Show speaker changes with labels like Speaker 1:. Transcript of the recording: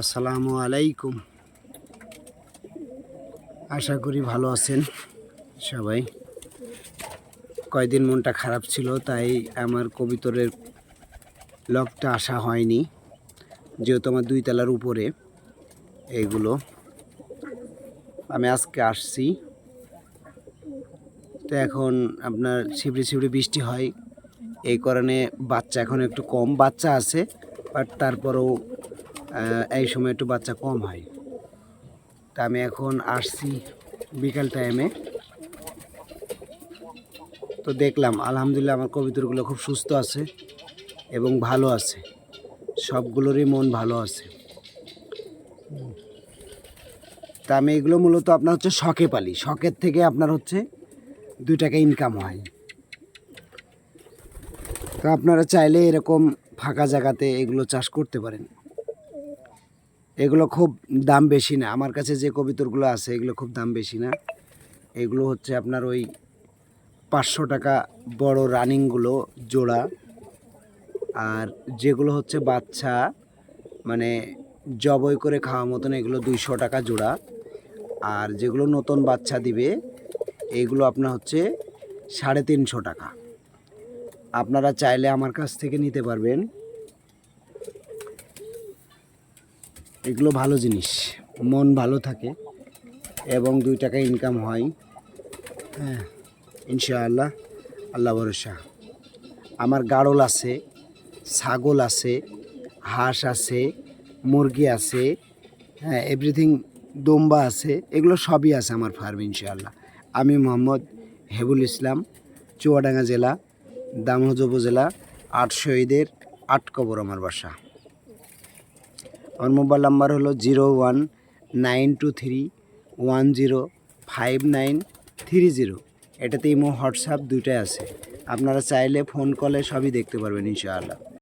Speaker 1: আসসালামু আলাইকুম। আশা করি ভালো আছেন সবাই। কয়দিন মনটা খারাপ ছিল, তাই আমার কবিতরের লকটা আসা হয়নি। যেহেতু আমার দুই তলার উপরে এইগুলো। আমি আজকে আসছি। তো এখন আপনার ছিবড়ি ছিবড়ি বৃষ্টি হয়, এই কারণে বাচ্চা এখন একটু কম। বাচ্চা আছে বাট তারপরেও এই সময় একটু বাচ্চা কম হয়। তা আমি এখন আসছি বিকাল টাইমে তো দেখলাম, আলহামদুলিল্লাহ আমার কবিতরগুলো খুব সুস্থ আছে এবং ভালো আছে। সবগুলোরই মন ভালো আছে। তা আমি এগুলো মূলত আপনার হচ্ছে শখে পালি। শখের থেকে আপনার হচ্ছে দুই টাকা ইনকাম হয়। তো আপনারা চাইলে এরকম ফাঁকা জায়গাতে এগুলো চাষ করতে পারেন। এগুলো খুব দাম বেশি না। আমার কাছে যে কবিতরগুলো আছে, এগুলো খুব দাম বেশি না। এগুলো হচ্ছে আপনার ওই পাঁচশো টাকা বড় রানিংগুলো জোড়া। আর যেগুলো হচ্ছে বাচ্চা মানে জবই করে খাওয়া মতন এগুলো দুইশো টাকা জোড়া। আর যেগুলো নতুন বাচ্চা দিবে এইগুলো আপনার হচ্ছে সাড়ে তিনশো টাকা। আপনারা চাইলে আমার কাছ থেকে নিতে পারবেন। এগুলো ভালো জিনিস। মন ভালো থাকে এবং দুই টাকা ইনকাম হয়। হ্যাঁ ইনশাআল্লাহ, আল্লাহ ভরসা। আমার গাড়ল আছে, ছাগল আছে, হাঁস আছে, মুরগি আছে হ্যাঁ এভরিথিং দোম্বা আছে, এগুলো সবই আছে আমার ফার্ম ইনশাআল্লাহ। আমি মোহাম্মদ হেবুল ইসলাম, চুয়াডাঙ্গা জেলা দামহজ উপজেলা আট শহীদের আট কবর আমার বাসা। আমার মোবাইল নাম্বার হলো zero one nine two three one zero five nine three zero এটাতে ইমো, হোয়াটসঅ্যাপ দুইটাই আছে। আপনারা চাইলে ফোন কলে সবই দেখতে পারবেন, ইনশাআল্লাহ।